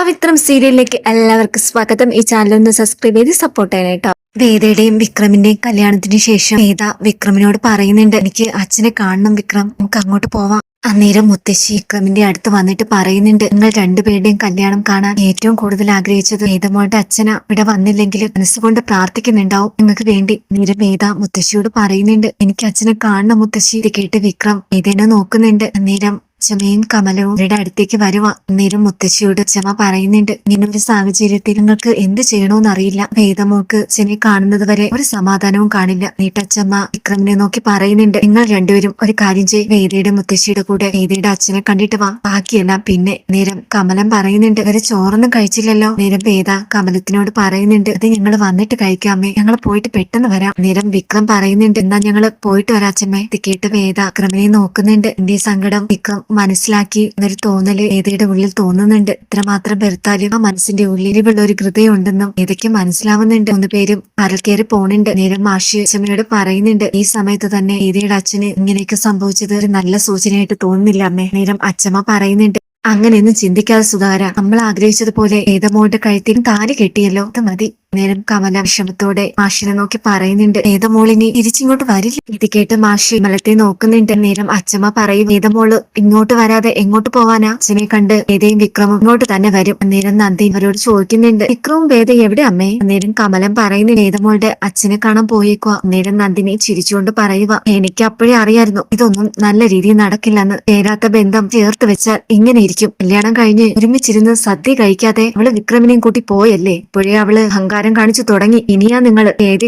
പവിത്രം സീരിയലിലേക്ക് എല്ലാവർക്കും സ്വാഗതം. ഈ ചാനൽ ഒന്ന് സബ്സ്ക്രൈബ് ചെയ്ത് സപ്പോർട്ട് ചെയ്യാനായിട്ടോ വേദയുടെയും വിക്രമിന്റെയും കല്യാണത്തിന് ശേഷം വേദ വിക്രമിനോട് പറയുന്നുണ്ട് എനിക്ക് അച്ഛനെ കാണണം വിക്രം. നമുക്ക് അങ്ങോട്ട് പോവാം. അന്നേരം മുത്തശ്ശി വിക്രമിന്റെ അടുത്ത് വന്നിട്ട് പറയുന്നുണ്ട് നിങ്ങൾ രണ്ടുപേരുടെയും കല്യാണം കാണാൻ ഏറ്റവും കൂടുതൽ ആഗ്രഹിച്ചത് വേദമോളുടെ അച്ഛന. ഇവിടെ വന്നില്ലെങ്കിൽ മനസ്സുകൊണ്ട് പ്രാർത്ഥിക്കുന്നുണ്ടാവും. നിങ്ങൾക്ക് വേണ്ടി. നേരം വേദ മുത്തശ്ശിയോട് പറയുന്നുണ്ട് എനിക്ക് അച്ഛനെ കാണണം മുത്തശ്ശി. ഇത് കേട്ട് വിക്രം വേദനെ നോക്കുന്നുണ്ട്. അന്നേരം ചമയും കമലവും ഇവരുടെ അടുത്തേക്ക് വരുക അന്നേരം മുത്തശ്ശിയോട് ചമ പറയുന്നുണ്ട്. ഇങ്ങനെ ഒരു സാഹചര്യത്തിൽ നിങ്ങൾക്ക് എന്ത് ചെയ്യണമെന്ന് അറിയില്ല ഭേദമോക്ക് ചെനെ കാണുന്നത് വരെ ഒരു സമാധാനവും കാണില്ല. നീട്ടച്ചമ്മ വിക്രമിനെ നോക്കി പറയുന്നുണ്ട്. നിങ്ങൾ രണ്ടുപേരും ഒരു കാര്യം ചെയ്യും. വേദിയുടെ മുത്തശ്ശിയുടെ കൂടെ വേദിയുടെ അച്ഛനെ കണ്ടിട്ട് വാ. ബാക്കിയെല്ലാം പിന്നെ. നേരം കമലം പറയുന്നുണ്ട്. ഇവർ ചോറൊന്നും കഴിച്ചില്ലല്ലോ. നേരം വേദ കമലത്തിനോട് പറയുന്നുണ്ട്. അത് ഞങ്ങൾ വന്നിട്ട് കഴിക്കാമേ ഞങ്ങൾ പോയിട്ട് പെട്ടെന്ന് വരാം. നേരം വിക്രം പറയുന്നുണ്ട്. എന്നാ ഞങ്ങൾ പോയിട്ട് വരാം അച്ഛമ്മേ. കേട്ട് വേദ വിക്രമിനെ നോക്കുന്നുണ്ട്. എന്റെ സങ്കടം? വിക്രം മനസ്സിലാക്കി ഒരു തോന്നൽ ഏതയുടെ ഉള്ളിൽ തോന്നുന്നുണ്ട്. ഇത്രമാത്രം പെരുത്താലും ആ മനസ്സിന്റെ ഉള്ളിലുള്ള ഒരു ഹൃദയമുണ്ടെന്നും ഏതൊക്കെ മനസ്സിലാവുന്നുണ്ട് ഒന്ന് പേരും കരൽ പോണുണ്ട്. നേരം മാഷി അച്ഛമ്മയോട് പറയുന്നുണ്ട് ഈ സമയത്ത് തന്നെ ഏതയുടെ അച്ഛന് ഇങ്ങനെയൊക്കെ സംഭവിച്ചത് ഒരു നല്ല സൂചനയായിട്ട് തോന്നുന്നില്ല അമ്മേ. നേരം അച്ഛമ്മ പറയുന്നുണ്ട് അങ്ങനെയൊന്നും ചിന്തിക്കാതെ സുധാര നമ്മൾ ആഗ്രഹിച്ചതുപോലെ ഏതമോളുടെ കഴുത്തിനും താലി കെട്ടിയല്ലോ അത് മതി. നേരം കമല വിഷമത്തോടെ മാഷിനെ നോക്കി പറയുന്നുണ്ട്. വേദമോളിനി തിരിച്ചിങ്ങോട്ട് വരില്ല. ഇത് കേട്ട് മാഷി മലത്തെ നോക്കുന്നുണ്ട്. നേരം അച്ഛമ്മ പറയും വേദമോൾ ഇങ്ങോട്ട് വരാതെ എങ്ങോട്ട് പോവാനാ? അച്ഛനെ കണ്ട് വേദയും വിക്രമും ഇങ്ങോട്ട് തന്നെ വരും. അന്നേരം നന്ദി അവരോട് ചോദിക്കുന്നുണ്ട് വിക്രവും വേദ എവിടെ അമ്മേ? അന്നേരം കമലം പറയുന്നു വേദമോളുടെ അച്ഛനെ കാണാൻ പോയേക്കുക അന്നേരം നന്ദിനെ ചിരിച്ചുകൊണ്ട് പറയുക എനിക്ക് അപ്പോഴേ അറിയായിരുന്നു ഇതൊന്നും നല്ല രീതിയിൽ നടക്കില്ലെന്ന്. ചേരാത്ത ബന്ധം ചേർത്ത് വെച്ചാൽ ഇങ്ങനെ ഇരിക്കും. കല്യാണം കഴിഞ്ഞ് ഒരുമിച്ചിരുന്ന് സദ്യ കഴിക്കാതെ അവൾ വിക്രമിനെയും കൂട്ടി പോയല്ലേ? ഇപ്പോഴേ അവൾ അഹങ്കാരം കാണിച്ചു തുടങ്ങി. ഇനിയാ നിങ്ങൾ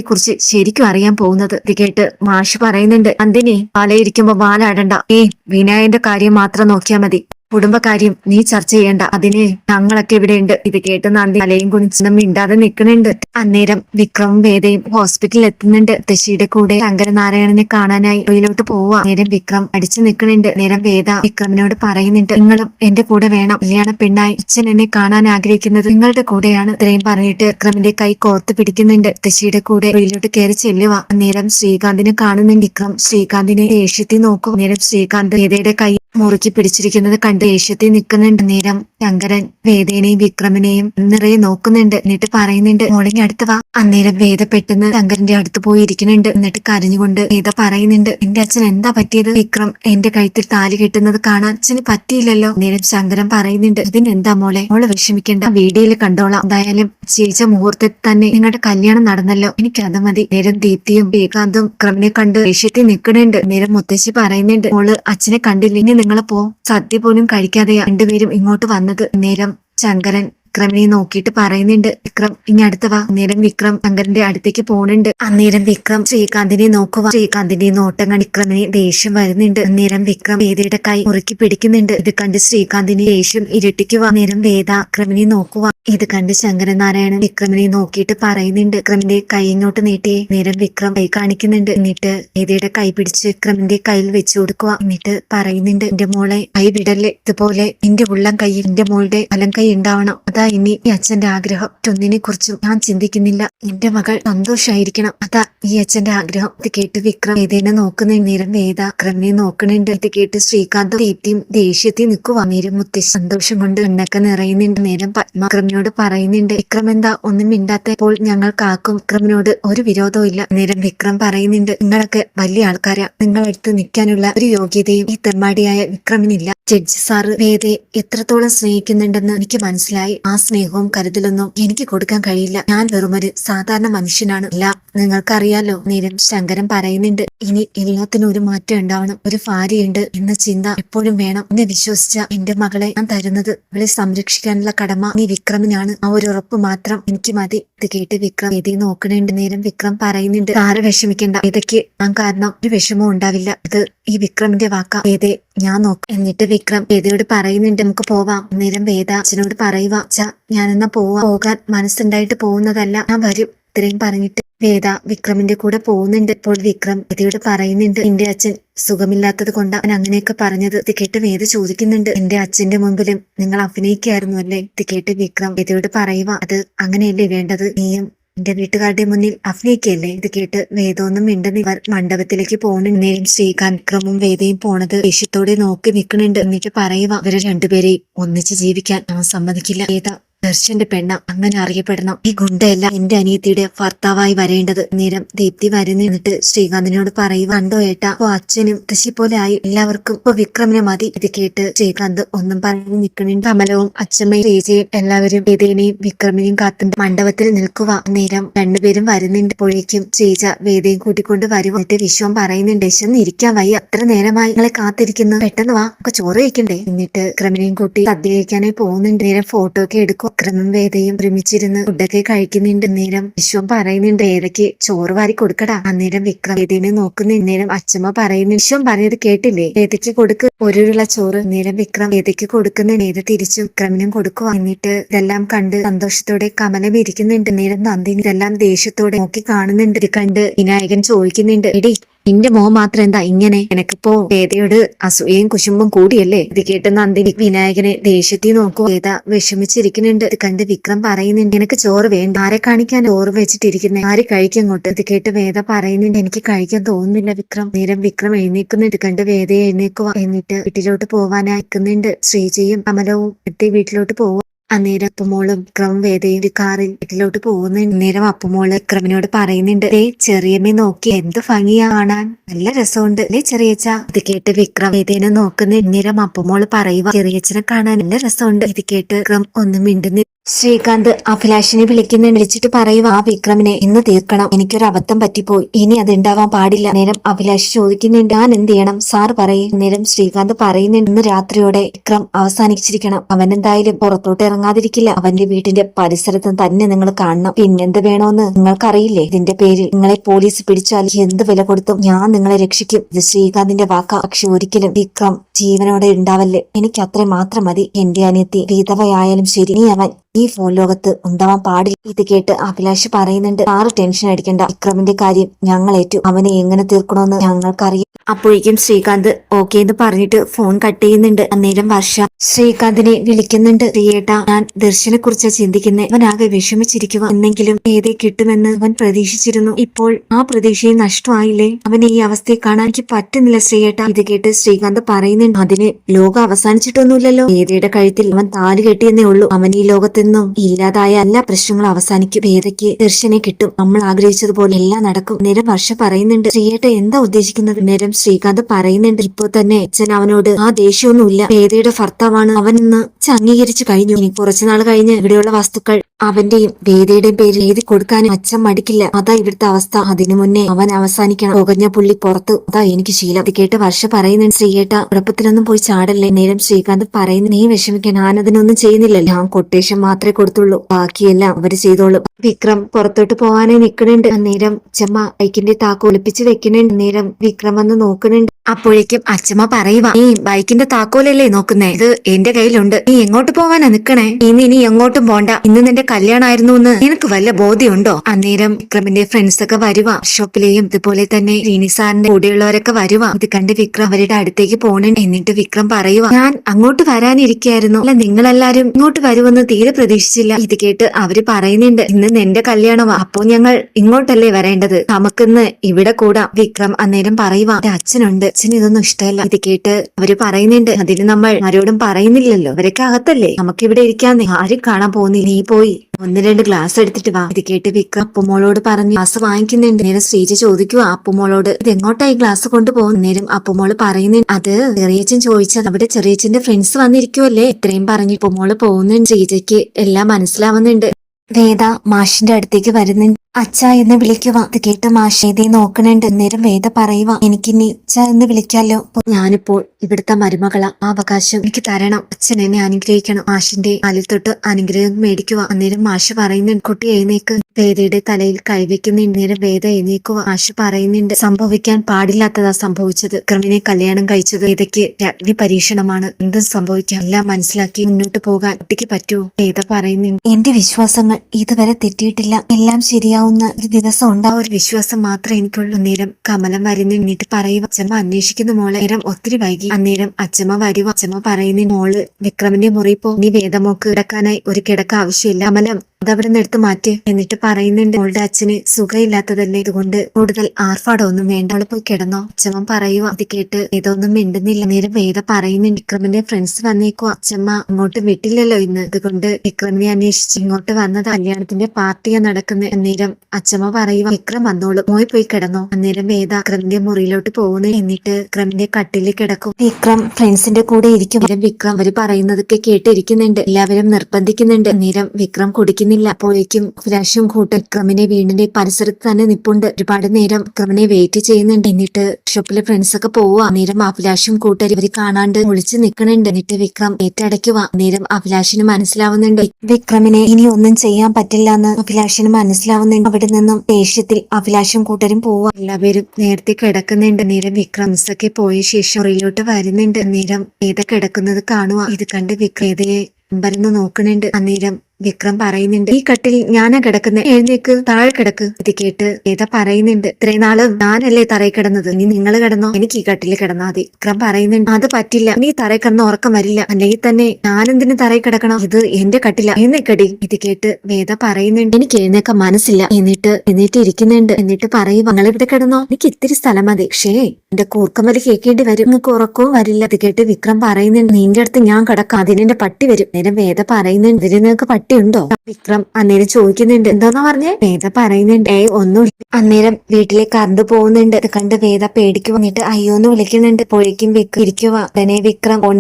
കുറിച്ച് ശരിക്കും അറിയാൻ പോകുന്നത്. ഇത് കേട്ട് മാഷ് പറയുന്നുണ്ട് അന്തിനി പാലയിരിക്കുമ്പോ വാലാടണ്ട. ഏ വിനായന്റെ കാര്യം മാത്രം നോക്കിയാ മതി. കുടുംബകാര്യം നീ ചർച്ച ചെയ്യണ്ട. അതിന് ഞങ്ങളൊക്കെ ഇവിടെ ഉണ്ട് ഇത് കേട്ട് നന്ദി. അലയും കുണിച്ചൊന്നും മിണ്ടാതെ നിൽക്കുന്നുണ്ട്. അന്നേരം വിക്രമും വേദയും ഹോസ്പിറ്റലിൽ എത്തുന്നുണ്ട്. ദശിയുടെ കൂടെ ശങ്കരനാരായണനെ കാണാനായി ഉള്ളിലോട്ട് പോവാ നേരം വിക്രം അടിച്ചു നിൽക്കുന്നുണ്ട്. നേരം വേദ വിക്രമിനോട് പറയുന്നുണ്ട് നിങ്ങളും എന്റെ കൂടെ വേണം. കല്യാണ പെണ്ണായി അച്ഛൻ എന്നെ കാണാൻ ആഗ്രഹിക്കുന്നത് നിങ്ങളുടെ കൂടെയാണ്. ഇത്രയും പറഞ്ഞിട്ട് വിക്രമിന്റെ കൈ കോർത്ത് പിടിക്കുന്നുണ്ട്. ദശിയുടെ കൂടെ ഉള്ളിലോട്ട് കയറി ചെല്ലുക. നേരം ശ്രീകാന്തിനെ കാണുന്നുണ്ട് വിക്രം ശ്രീകാന്തിനെ ദേഷ്യത്തിൽ നോക്കും. നേരം ശ്രീകാന്ത് വേദയുടെ കൈ മുറുക്കി പിടിച്ചിരിക്കുന്നത് കണ്ട് ദേഷ്യത്തിൽ നിൽക്കുന്നുണ്ട് നേരം. ശങ്കരൻ വേദേനെയും വിക്രമനെയും നിറയെ നോക്കുന്നുണ്ട്. എന്നിട്ട് പറയുന്നുണ്ട് മോളിങ് അടുത്ത് വാ. അന്നേരം വേദ പെട്ടെന്ന് ശങ്കരന്റെ അടുത്ത് പോയി ഇരിക്കുന്നുണ്ട്. എന്നിട്ട് കരഞ്ഞുകൊണ്ട് വേദ പറയുന്നുണ്ട് എന്റെ അച്ഛൻ എന്താ പറ്റിയത്? വിക്രം എന്റെ കഴുത്തിൽ താലി കെട്ടുന്നത് കാണാൻ അച്ഛന് പറ്റിയില്ലല്ലോ. നേരം ശങ്കരൻ പറയുന്നുണ്ട് ഇതിനെന്താ മോളെ? മോളെ വിഷമിക്കേണ്ട. വീഡിയോയിൽ കണ്ടോളാം. എന്തായാലും ചേച്ച മുഹൂർത്തത്തിൽ തന്നെ നിങ്ങളുടെ കല്യാണം നടന്നല്ലോ. എനിക്ക് അത് മതി. നേരം ദീപ്തിയും വിക്രാന്തും വിക്രമിനെ കണ്ട് ദേഷ്യത്തിൽ നിൽക്കുന്നുണ്ട്. നേരം മുത്തശ്ശി പറയുന്നുണ്ട് മോൾ അച്ഛനെ കണ്ടില്ല. ഇനി നിങ്ങളെ പോ സദ്യ പോലും കഴിക്കാതെ രണ്ടുപേരും ഇങ്ങോട്ട് വന്നത്. നേരം ശങ്കരൻ വിക്രമിനെ നോക്കിയിട്ട് പറയുന്നുണ്ട് വിക്രം ഇനി അടുത്ത വാ. നേരം വിക്രം ശങ്കരന്റെ അടുത്തേക്ക് പോണുണ്ട്. അന്നേരം വിക്രം ശ്രീകാന്തിനെ നോക്കുക ശ്രീകാന്തിന്റെ നോട്ടം കണ്ട് വിക്രമിന് ദേഷ്യം വരുന്നുണ്ട്. അന്നേരം വിക്രം വേദയുടെ കൈ മുറുക്കി പിടിക്കുന്നുണ്ട്. ഇത് കണ്ട് ശ്രീകാന്തിനെ ദേഷ്യം ഇരട്ടിക്കുക അന്നേരം വേദ വിക്രമിനെ നോക്കുക ഇത് കണ്ട് ശങ്കരനാരായണൻ വിക്രമിനെ നോക്കിയിട്ട് പറയുന്നുണ്ട്. വിക്രമിന്റെ കൈ ഇങ്ങോട്ട് നീട്ടി. നേരം വിക്രം കൈ കാണിക്കുന്നുണ്ട്. എന്നിട്ട് വേദയുടെ കൈ പിടിച്ച് വിക്രമിന്റെ കയ്യിൽ വെച്ചു കൊടുക്കുക. എന്നിട്ട് പറയുന്നുണ്ട് എന്റെ മോളെ കൈ വിടല്ലേ? ഇതുപോലെ എന്റെ ഉള്ളം കൈ എന്റെ മോളുടെ വലം കൈ ഉണ്ടാവണം. അതാ ഇനി? ഈ അച്ഛന്റെ ആഗ്രഹം. ഒന്നിനെ കുറിച്ചും ഞാൻ ചിന്തിക്കുന്നില്ല. എന്റെ മകൾ സന്തോഷായിരിക്കണം. അതാ ഈ അച്ഛന്റെ ആഗ്രഹം. ഇത് കേട്ട് വിക്രം വേദേനെ നോക്കുന്ന നേരം വേദ വിക്രമിനെ നോക്കണുണ്ട് ഇത് കേട്ട് ശ്രീകാന്ത് വീട്ടിയും ദേഷ്യത്തിൽ നിൽക്കുക നേരം മുത്തശ്ശി സന്തോഷം കൊണ്ട് എണ്ണൊക്കെ നിറയുന്നുണ്ട്. നേരം പത്മക്രമിനോട് പറയുന്നുണ്ട്. വിക്രം എന്താ? ഒന്നും മിണ്ടാത്തപ്പോൾ ഞങ്ങൾ കാക്കും. വിക്രമിനോട് ഒരു വിരോധവും ഇല്ല. നേരം വിക്രം പറയുന്നുണ്ട്. നിങ്ങളൊക്കെ വലിയ ആൾക്കാരാ. നിങ്ങളെടുത്ത് നിൽക്കാനുള്ള ഒരു യോഗ്യതയും ഈ തെമ്മാടിയായ വിക്രമിനില്ല. ജഡ്ജി സാറ് വേദയെ എത്രത്തോളം സ്നേഹിക്കുന്നുണ്ടെന്ന് എനിക്ക് മനസ്സിലായി. ആ സ്നേഹവും കരുതലൊന്നും എനിക്ക് കൊടുക്കാൻ കഴിയില്ല. ഞാൻ വെറുമൊരു സാധാരണ മനുഷ്യനാണ്. അല്ല നിങ്ങൾക്കറിയാലോ നേരം ശങ്കരൻ പറയുന്നുണ്ട് ഇനി എല്ലാത്തിനും ഒരു മാറ്റം ഉണ്ടാവണം ഒരു ഭാര്യയുണ്ട് എന്ന ചിന്ത എപ്പോഴും വേണം. എന്നെ വിശ്വസിച്ച എന്റെ മകളെ ഞാൻ തരുന്നത് അവളെ സംരക്ഷിക്കാനുള്ള കടമ നീ വിക്രമിനാണ്. ആ ഒരു ഉറപ്പ് മാത്രം എനിക്ക് മതി. ഇത് കേട്ട് വിക്രം എതി നോക്കണേണ്ട. നേരം വിക്രം പറയുന്നുണ്ട് ആരെ വിഷമിക്കേണ്ട ഇതൊക്കെ ഞാൻ കാരണം ഒരു വിഷമവും ഉണ്ടാവില്ല. ഇത് ഈ വിക്രമിന്റെ വാക്ക വേദ ഞാൻ നോക്കാം. എന്നിട്ട് വിക്രം വേദയോട് പറയുന്നുണ്ട് നമുക്ക് പോവാം. അന്നേരം വേദ അച്ഛനോട് പറയുക അച്ഛാ ഞാനെന്നാ പോവാ? പോകാൻ മനസ്സുണ്ടായിട്ട് പോകുന്നതല്ല ഞാൻ വരും. ഇത്രയും പറഞ്ഞിട്ട് വേദ വിക്രമിന്റെ കൂടെ പോകുന്നുണ്ട്. ഇപ്പോൾ വിക്രം വേദയോട് പറയുന്നുണ്ട് എന്റെ അച്ഛൻ സുഖമില്ലാത്തത് കൊണ്ട് അവൻ അങ്ങനെയൊക്കെ പറഞ്ഞത്. ഇത് കേട്ട് വേദ ചോദിക്കുന്നുണ്ട് എന്റെ അച്ഛന്റെ മുമ്പിലും നിങ്ങൾ അഭിനയിക്കായിരുന്നു അല്ലേ? ഇത് കേട്ട് വിക്രം വേദയോട് പറയുക അത് അങ്ങനെയല്ലേ വേണ്ടത്? നീയും എന്റെ വീട്ടുകാരുടെ മുന്നിൽ അഭിനയിക്കല്ലേ? ഇത് കേട്ട് വേദമൊന്നും മിണ്ടുന്ന ഇവർ മണ്ഡപത്തിലേക്ക് പോകുന്നുണ്ട് നേരം ശ്രീകാന്ത് വിക്രമും വേദയും പോണത് ദേഷ്യത്തോടെ നോക്കി നിൽക്കുന്നുണ്ട്. എന്നിട്ട് പറയുക ഇവരെ രണ്ടുപേരെയും ഒന്നിച്ച് ജീവിക്കാൻ ഞാൻ സമ്മതിക്കില്ല. വേദ ദർശന്റെ പെണ്ണ അങ്ങനെ അറിയപ്പെടണം. ഈ ഗുണ്ടയല്ല എന്റെ അനിയത്തിയുടെ ഭർത്താവായി വരേണ്ടത്. നേരം ദീപ്തി വരുന്നിട്ട് ശ്രീകാന്തിനോട് പറയുക കണ്ടോ ഏട്ട ഇപ്പൊ അച്ഛനും തശി പോലെ ആയി. എല്ലാവർക്കും ഇപ്പൊ വിക്രമിനെ മതി. ഇത് കേട്ട് ശ്രീകാന്ത് ഒന്നും പറഞ്ഞു നിൽക്കണേ കമലവും അച്ഛമ്മയും ചേച്ചിയും എല്ലാവരും വേദേനെയും വിക്രമിനെയും കാത്തു മണ്ഡപത്തിൽ നിൽക്കുക നേരം രണ്ടുപേരും വരുന്നുണ്ട്. അപ്പോഴേക്കും ശ്രീജ വേദയും കൂട്ടിക്കൊണ്ട് വരും. എന്നിട്ട് വിശ്വം പറയുന്നുണ്ട് ഇരിക്കാൻ വയ്യ. അത്ര നേരമായി നിങ്ങളെ കാത്തിരിക്കുന്നു. പെട്ടെന്ന് വാ ഒക്കെ ചോറ് കഴിക്കണ്ടേ? എന്നിട്ട് വിക്രമിനെയും കൂട്ടി സദ്യ കഴിക്കാനായി പോകുന്നുണ്ട്. നേരം ഫോട്ടോ ഒക്കെ എടുക്കും. വിക്രമും വേദയും ഒരുമിച്ചിരുന്ന് ഫുഡൊക്കെ കഴിക്കുന്നുണ്ട്. നേരം വിശ്വം പറയുന്നുണ്ട് വേദയ്ക്ക് ചോറ് വാരി കൊടുക്കടാ. അന്നേരം വിക്രം വേദിനെ നോക്കുന്ന. നേരം അച്ഛമ്മ പറയുന്നു വിശ്വം പറഞ്ഞത് കേട്ടില്ലേ? വേദയ്ക്ക് കൊടുക്ക്. ഒരുള്ള ചോറ്. നേരം വിക്രം വേദയ്ക്ക് കൊടുക്കുന്ന. വേദ തിരിച്ചു വിക്രമിനും കൊടുക്കുക എന്നിട്ട് ഇതെല്ലാം കണ്ട് സന്തോഷത്തോടെ കമലം ഇരിക്കുന്നുണ്ട്. നേരം നന്ദിനി ഇതെല്ലാം ദേഷ്യത്തോടെ നോക്കി കാണുന്നുണ്ട്. കണ്ട് വിനായകൻ ചോദിക്കുന്നുണ്ട് എടി നിന്റെ മോ മാത്രം എന്താ ഇങ്ങനെ? എനക്കിപ്പോ വേദയോട് അസൂയയും കുശുമ്പും കൂടിയല്ലേ? ഇത് കേട്ട് നന്ദി വിനായകനെ ദേഷ്യത്തിൽ നോക്കൂ വേദ വിഷമിച്ചിരിക്കുന്നുണ്ട്. ഇത് കണ്ട് വിക്രം പറയുന്നുണ്ട് എനിക്ക് ചോറ് വേണ്ട. ആരെ കാണിക്കാൻ ചോറ് വെച്ചിട്ടിരിക്കുന്നേ? ആര് കഴിക്കും അങ്ങോട്ട് ഇത് കേട്ട് വേദ പറയുന്നുണ്ട് എനിക്ക് കഴിക്കാൻ തോന്നുന്നില്ല വിക്രം. നേരം വിക്രം എഴുന്നേക്കുന്നു ഇത് കണ്ട് വേദയെ എഴുന്നേക്കുക എന്നിട്ട് വീട്ടിലോട്ട് പോവാനായിക്കുന്നുണ്ട് ശ്രീജയും അമലവും എത്തി വീട്ടിലോട്ട് പോവുക അന്നേരം അപ്പുമോളും വിക്രമും വേദയും കാറിൽ വീട്ടിലോട്ട് പോകുന്നുണ്ട് അന്നേരം അപ്പുമോൾ വിക്രമിനോട് പറയുന്നുണ്ട് ദേ ചെറിയമ്മ നോക്കി എന്ത് ഭംഗിയാ കാണാൻ. നല്ല രസമുണ്ട് അല്ലേ ചെറിയച്ച? ഇത് കേട്ട് വിക്രം വേദേനെ നോക്കുന്ന അന്നേരം അപ്പുമോൾ പറയുക ചെറിയച്ചനെ കാണാൻ നല്ല രസമുണ്ട്. ഇത് കേട്ട് വിക്രം ഒന്നും മിണ്ടുന്നു ശ്രീകാന്ത് അഭിലാഷിനെ വിളിക്കുന്ന വിളിച്ചിട്ട് പറയുക ആ വിക്രമിനെ ഇന്ന് തീർക്കണം. എനിക്കൊരു അബദ്ധം പറ്റിപ്പോയി. ഇനി അത് ഉണ്ടാവാൻ പാടില്ല. നേരം അഭിലാഷ് ചോദിക്കുന്നുണ്ട് ഞാൻ എന്ത് ചെയ്യണം? സാർ പറയും. നേരം ശ്രീകാന്ത് പറയുന്നുണ്ട് ഇന്ന് രാത്രിയോടെ വിക്രം അവസാനിച്ചിരിക്കണം. അവൻ എന്തായാലും പുറത്തോട്ട് ഇറങ്ങാതിരിക്കില്ല. അവന്റെ വീട്ടിന്റെ പരിസരത്ത് തന്നെ നിങ്ങൾ കാണണം. പിന്നെന്ത് വേണോന്ന് നിങ്ങൾക്കറിയില്ലേ? ഇതിന്റെ പേരിൽ നിങ്ങളെ പോലീസ് പിടിച്ചാൽ എന്ത് വില കൊടുത്തും ഞാൻ നിങ്ങളെ രക്ഷിക്കും. ഇത് ശ്രീകാന്തിന്റെ വാക്ക. പക്ഷെ ഒരിക്കലും വിക്രം ജീവനോടെ ഉണ്ടാവല്ലേ? എനിക്ക് അത്ര മാത്രം മതി. എന്റെ അനിയത്തി വിധവയായാലും ശരി. നീ അവൻ ഈ ഫോൺ ലോകത്ത് ഉണ്ടാവാൻ പാടില്ല. ഇത് കേട്ട് അഭിലാഷ് പറയുന്നുണ്ട് ആറ് ടെൻഷൻ അടിക്കണ്ട. വിക്രമിന്റെ കാര്യം ഞങ്ങൾ ഏറ്റു. അവനെ എങ്ങനെ തീർക്കണമെന്ന് ഞങ്ങൾക്കറിയാം. അപ്പോഴേക്കും ശ്രീകാന്ത് ഓക്കെ എന്ന് പറഞ്ഞിട്ട് ഫോൺ കട്ട് ചെയ്യുന്നുണ്ട്. അന്നേരം വർഷ ശ്രീകാന്തിനെ വിളിക്കുന്നുണ്ട്. ശ്രീയേട്ട ഞാൻ ദർശനെ കുറിച്ച് ചിന്തിക്കുന്നത് അവനാകെ വിഷമിച്ചിരിക്കുക എന്നെങ്കിലും ഏതേ കിട്ടുമെന്ന് അവൻ പ്രതീക്ഷിച്ചിരുന്നു. ഇപ്പോൾ ആ പ്രതീക്ഷയും നഷ്ടമായില്ലേ? അവനെ ഈ അവസ്ഥയെ കാണാൻ എനിക്ക് പറ്റുന്നില്ല ശ്രീയേട്ട. ഇത് കേട്ട് ശ്രീകാന്ത് പറയുന്നുണ്ട് അതിന് ലോകം അവസാനിച്ചിട്ടൊന്നുമില്ലല്ലോ. ഏതയുടെ കഴുത്തിൽ അവൻ താൽ കെട്ടിയെന്നേ ഉള്ളൂ. അവൻ ഈ ലോകത്തെന്നും ഇല്ലാതായ എല്ലാ പ്രശ്നങ്ങളും അവസാനിക്കും. വേദയ്ക്ക് ദർശനെ കിട്ടും? നമ്മൾ ആഗ്രഹിച്ചതുപോലെ എല്ലാം നടക്കും. നേരം വർഷ പറയുന്നുണ്ട്. ശ്രീയേട്ട എന്താ ഉദ്ദേശിക്കുന്നത്? നേരം ശ്രീകാന്ത് പറയുന്നുണ്ട്. ഇപ്പോ തന്നെ അച്ഛൻ അവനോട് ആ ദേഷ്യമൊന്നുമില്ല. വേദയുടെ ഭർത്താവാണ്. അവൻ ഇന്ന് അംഗീകരിച്ചു കഴിഞ്ഞു. ഇനി കുറച്ചുനാൾ കഴിഞ്ഞ് ഇവിടെയുള്ള വസ്തുക്കൾ അവന്റെയും വേദയുടെയും പേര് എഴുതി കൊടുക്കാനും അച്ഛൻ മടിക്കില്ല. അതാ ഇവിടുത്തെ അവസ്ഥ. അതിനു മുന്നേ അവൻ അവസാനിക്കണം. പുകഞ്ഞ പുള്ളി പുറത്ത്. അതാ എനിക്ക് ശീലം. ഇത് കേട്ട് വർഷ പറയുന്നുണ്ട് ശ്രീയേട്ട കുഴപ്പത്തിലൊന്നും പോയി ചാടല്ലേ? നേരം ശ്രീകാന്ത് പറയുന്നു നീ വിഷമിക്കാൻ ഞാൻ അതിനൊന്നും ചെയ്യുന്നില്ലല്ലോ. ഞാൻ കൊട്ടേഷൻ മാത്രമേ കൊടുത്തുള്ളൂ. ബാക്കിയെല്ലാം അവർ ചെയ്തോളൂ. വിക്രം പുറത്തോട്ട് പോവാനേ നിക്കണുണ്ട് നേരം ചെമ്മ ഐക്കിന്റെ താക്കോലിപ്പിച്ച് വെക്കണുണ്ട് നേരം വിക്രം വന്ന് നോക്കണുണ്ട് അപ്പോഴേക്കും അച്ഛമ്മ പറയുക നീ ബൈക്കിന്റെ താക്കോലല്ലേ നോക്കുന്നേ? ഇത് എന്റെ കയ്യിലുണ്ട്. നീ എങ്ങോട്ട് പോവാനാ നിക്കണേ? ഇന്ന് ഇനി എങ്ങോട്ടും പോണ്ട. ഇന്ന് നിന്റെ കല്യാണമായിരുന്നു എന്ന് നിനക്ക് വല്ല ബോധ്യമുണ്ടോ? അന്നേരം വിക്രമിന്റെ ഫ്രണ്ട്സ് ഒക്കെ വരുക ഷോപ്പിലെയും ഇതുപോലെ തന്നെ ശ്രീനി സാറിന്റെ കൂടെയുള്ളവരൊക്കെ വരുക ഇത് കണ്ട് വിക്രം അവരുടെ അടുത്തേക്ക് പോണേ എന്നിട്ട് വിക്രം പറയുക ഞാൻ അങ്ങോട്ട് വരാനിരിക്കായിരുന്നു അല്ല നിങ്ങളെല്ലാരും ഇങ്ങോട്ട് വരുമെന്ന് തീരെ പ്രതീക്ഷിച്ചില്ല. ഇത് കേട്ട് അവർ പറയുന്നുണ്ട് ഇന്ന് നിന്റെ കല്യാണമാ. അപ്പോ ഞങ്ങൾ ഇങ്ങോട്ടല്ലേ വരേണ്ടത്? നമുക്കിന്ന് ഇവിടെ കൂടാം. വിക്രം അന്നേരം പറയുക "എന്റെ അച്ഛനുണ്ട്. അച്ഛന് ഇതൊന്നും ഇഷ്ടമല്ല. ഇത് കേട്ട് അവർ പറയുന്നുണ്ട്. അതിന് നമ്മൾ ആരോടും പറയുന്നില്ലല്ലോ. അവരൊക്കെ അകത്തല്ലേ? നമുക്ക് ഇവിടെ ഇരിക്കാന്നേ. ആരും കാണാൻ പോകുന്നില്ല. നീ പോയി. ഒന്ന് രണ്ട് ഗ്ലാസ് എടുത്തിട്ട് വാ. ഇത് കേട്ട് വിക്രം അപ്പുമോളോട് പറഞ്ഞു ഗ്ലാസ് വാങ്ങിക്കുന്നുണ്ട്. നേരം ശ്രീജ ചോദിക്കുക അപ്പുമോളോട് ഇത് എങ്ങോട്ടായി ഗ്ലാസ് കൊണ്ടുപോകും നേരം അപ്പുമോൾ പറയുന്നുണ്ട് അത് ചെറിയച്ചൻ ചോദിച്ചത് അവിടെ ചെറിയച്ചന്റെ ഫ്രണ്ട്സ് വന്നിരിക്കുമല്ലേ ഇത്രയും പറഞ്ഞു അപ്പുമോൾ പോകുന്നുണ്ട്. ശ്രീജയ്ക്ക് എല്ലാം മനസ്സിലാവുന്നുണ്ട്. വേദ മാഷിന്റെ അടുത്തേക്ക് വരുന്നുണ്ട്. അച്ഛ എന്ന് വിളിക്കുക അത് കേട്ട് മാഷേതി നോക്കണുണ്ട് നേരം വേദ പറയുക എനിക്കിനി അച്ഛ എന്ന് വിളിക്കാലോ. ഞാനിപ്പോൾ ഇവിടുത്തെ മരുമകള ആ അവകാശം എനിക്ക് തരണം. അച്ഛൻ എന്നെ അനുഗ്രഹിക്കണം. മാഷിന്റെ കാലിൽ തൊട്ട് അനുഗ്രഹം മേടിക്കുക അന്നേരം മാഷ് പറയുന്നുണ്ട് കുട്ടി എഴുന്നേക്ക്. വേദയുടെ തലയിൽ കൈവയ്ക്കുന്നുണ്ട് നേരം വേദ എഴുന്നേക്കുക മാഷ് പറയുന്നുണ്ട് സംഭവിക്കാൻ പാടില്ലാത്തതാ സംഭവിച്ചത്. ക്രമിനെ കല്യാണം കഴിച്ചത് വേദയ്ക്ക് രാജ്ഞി പരീക്ഷണമാണ്. എന്തും സംഭവിക്കാം. എല്ലാം മനസ്സിലാക്കി മുന്നോട്ട് പോകാൻ കുട്ടിക്ക് പറ്റുമോ? വേദ പറയുന്നുണ്ട് എന്റെ വിശ്വാസങ്ങൾ ഇതുവരെ തെറ്റിയിട്ടില്ല. എല്ലാം ശരിയാവുന്ന ഒരു ദിവസം ഉണ്ടാവും ഒരു വിശ്വാസം മാത്രമേ എനിക്കുള്ളൂ. നേരം കമലം വരുന്ന എന്നിട്ട് പറയുക അച്ഛമ്മ അന്വേഷിക്കുന്ന മോളെ. നേരം ഒത്തിരി വൈകി. അന്നേരം അച്ഛമ്മ വരുവ. അച്ഛമ്മ പറയുന്ന മോൾ വിക്രമിന്റെ മുറി പോ. നീ വേദമോക്ക് കിടക്കാനായി ഒരു കിടക്ക ആവശ്യമില്ല. കമലം അത് അവിടെ എടുത്ത് മാറ്റി എന്നിട്ട് പറയുന്നുണ്ട് അവളുടെ അച്ഛന് സുഖമില്ലാത്തതല്ലേ? ഇതുകൊണ്ട് കൂടുതൽ ആർഭാടം ഒന്നും വേണ്ട. അവൾ പോയി കിടന്നോ. അച്ഛമ്മ പറയുക അത് കേട്ട് ഇതൊന്നും മിണ്ടുന്നില്ല. നേരം വേദ പറയുന്നുണ്ട് വിക്രമിന്റെ ഫ്രണ്ട്സ് വന്നേക്കോ അച്ഛമ്മ അങ്ങോട്ട് വിട്ടില്ലല്ലോ ഇന്ന്. അതുകൊണ്ട് വിക്രമിനെ അന്വേഷിച്ച് ഇങ്ങോട്ട് വന്നത് കല്യാണത്തിന്റെ പാർട്ടിയാ നടക്കുന്ന. അന്നേരം അച്ഛമ്മ പറയുക വിക്രം വന്നോളൂ. മോയി പോയി കിടന്നോ. അന്നേരം വേദ വിക്രമിന്റെ മുറിയിലോട്ട് പോകുന്നു എന്നിട്ട് വിക്രമിന്റെ കട്ടിലിൽ കിടക്കും. വിക്രം ഫ്രണ്ട്സിന്റെ കൂടെ ഇരിക്കും. വിക്രം അവർ പറയുന്നതൊക്കെ കേട്ടിരിക്കുന്നുണ്ട്. എല്ലാവരും നിർബന്ധിക്കുന്നുണ്ട്. അന്നേരം വിക്രം കുടിക്കുന്നില്ല അപ്പോഴേക്കും ഫ്ലാഷും കൂട്ടർ വിക്രമിനെ വീടിന്റെ പരിസരത്ത് തന്നെ നിപ്പുണ്ട്. ഒരുപാട് നേരം വിക്രമിനെ വെയിറ്റ് ചെയ്യുന്നുണ്ട്. എന്നിട്ട് ഷോപ്പിലെ ഫ്രണ്ട്സ് ഒക്കെ പോവുക. നേരം അഭിലാഷും കൂട്ടർ ഇവർ കാണാണ്ട് ഒളിച്ചു നിൽക്കണുണ്ട് എന്നിട്ട് വിക്രം ഏറ്റടയ്ക്കുക. നേരം അഭിലാഷിന് മനസ്സിലാവുന്നുണ്ട്. വിക്രമിനെ ഇനി ഒന്നും ചെയ്യാൻ പറ്റില്ല എന്ന് അഭിലാഷിന് മനസ്സിലാവുന്നുണ്ട്. അവിടെ നിന്നും ദേഷ്യത്തിൽ അഭിലാഷും കൂട്ടരും പോവുക. എല്ലാവരും നേരത്തെ കിടക്കുന്നുണ്ട്. നേരം വിക്രംസൊക്കെ പോയ ശേഷം മുറിയിലോട്ട് വരുന്നുണ്ട്. നേരം ഏത കിടക്കുന്നത് കാണുക. ഇത് കണ്ട് വിക്രേതയെ അമ്പരന്ന് നോക്കണുണ്ട് അന്നേരം വിക്രം പറയുന്നുണ്ട് ഈ കട്ടിൽ ഞാനാ കിടക്കുന്ന. എഴുന്നേക്ക്. താഴെ കിടക്ക്. ഇത് കേട്ട് ഏതാ പറയുന്നുണ്ട് ഇത്രയും നാൾ ഞാനല്ലേ തറയിൽ കിടന്നത്? ഇനി നിങ്ങൾ കിടന്നോ? എനിക്ക് ഈ കട്ടിൽ കിടന്നാ മതി. വിക്രം പറയുന്നുണ്ട് അത് പറ്റില്ല. നീ തറയിൽ കിടന്ന ഉറക്കം വരില്ല. അല്ലെങ്കിൽ തന്നെ ഞാനെന്തിനു തറയിൽ കിടക്കണം? ഇത് എന്റെ കട്ടില. എഴുന്നേക്കടി ഇത് കേട്ട് വേദ പറയുന്നുണ്ട് എനിക്ക് എഴുന്നേക്കാൻ മനസ്സില്ല. എന്നിട്ട് എന്നിട്ട് ഇരിക്കുന്നുണ്ട്. എന്നിട്ട് പറയും നിങ്ങൾ ഇവിടെ കിടന്നോ? എനിക്ക് ഇത്തിരി സ്ഥലം മതി. പക്ഷേ എന്റെ കൂർക്കം വലി കേൾക്കേണ്ടി വരും. നിങ്ങൾക്ക് ഉറക്കവും വരില്ല. ഇത് കേട്ട് വിക്രം പറയുന്നുണ്ട് നിന്റെ അടുത്ത് ഞാൻ കിടക്കാം. അതിനെന്റെ പട്ടി വരും. നേരം വേദ പറയുന്നുണ്ട് ഇതിന് നിങ്ങൾക്ക് പട്ടി ഉണ്ടോ വിക്രം അന്നേരം ചോദിക്കുന്നുണ്ട്. എന്താന്നാ പറഞ്ഞേ? വേദ പറയുന്നുണ്ട്. ഏ ഒന്നും അന്നേരം വീട്ടിലെ കറണ്ട് പോകുന്നുണ്ട്. ഇത് കണ്ട് വേദ പേടിക്ക് വന്നിട്ട് അയ്യോന്ന് വിളിക്കുന്നുണ്ട്. അപ്പോഴേക്കും വിക്രം ഇരിക്കുക ഉടനെ വിക്രം ഓൺ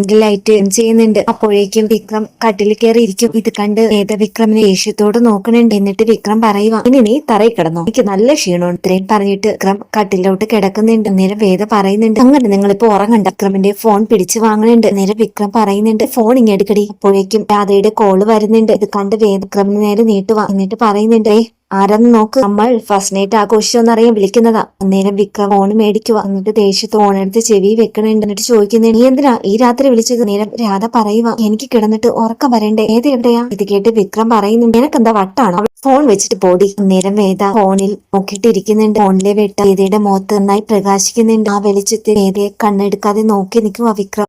ചെയ്യുന്നുണ്ട്. അപ്പോഴേക്കും വിക്രം കട്ടിൽ കയറി ഇരിക്കും ഇത് കണ്ട് വേദ വിക്രമിനെ ദേഷ്യത്തോട് നോക്കണുണ്ട് എന്നിട്ട് വിക്രം പറയുക ഇനി നീ തറയിൽ കിടന്നോ. എനിക്ക് നല്ല ക്ഷീണമാണ് ഇത്രയും പറഞ്ഞിട്ട് വിക്രം കട്ടിലോട്ട് കിടക്കുന്നുണ്ട്. നേരെ വേദ പറയുന്നുണ്ട് അങ്ങനെ നിങ്ങളിപ്പോ ഉറങ്ങണ്ട. വിക്രമിന്റെ ഫോൺ പിടിച്ചു വാങ്ങുന്നുണ്ട് നേരെ വിക്രം പറയുന്നുണ്ട് ഫോൺ ഇങ്ങെടുക്കടി അപ്പോഴേക്കും രാധയുടെ കോൾ വരുന്നുണ്ട്. ഇത് കണ്ട് വേദക്രമിന് നേരെ നീട്ടുവാ എന്നിട്ട് പറയുന്നുണ്ടേ "ഏയ്, ആരെന്ന് നോക്ക്. നമ്മൾ ഫസ്റ്റ് നൈറ്റ് ആഘോഷിച്ചോന്നറിയാൻ വിളിക്കുന്നതാ. അന്നേരം വിക്രം ഫോൺ മേടിക്കുക എന്നിട്ട് ദേഷ്യത്ത് ഫോണെടുത്ത് ചെവി വെക്കണുണ്ട്. എന്നിട്ട് ചോദിക്കുന്നുണ്ട് നീ എന്തിനാ ഈ രാത്രി വിളിച്ചത്? നേരം രാധ പറയുക എനിക്ക് കിടന്നിട്ട് ഉറക്കം വരണ്ടേ. ഏത് എവിടെയാ? ഇത് കേട്ട് വിക്രം പറയുന്നു നിനക്കെന്താ വട്ടാണോ? ഫോൺ വെച്ചിട്ട് പോടി. നേരം വേദ ഫോണിൽ നോക്കിയിട്ടിരിക്കുന്നുണ്ട്. ഫോണിലെ വെട്ട വേദയുടെ മുഖത്ത് നന്നായി പ്രകാശിക്കുന്നുണ്ട്. ആ വെളിച്ചത്തിൽ വേദയെ കണ്ണെടുക്കാതെ നോക്കി നിൽക്കുക വിക്രം.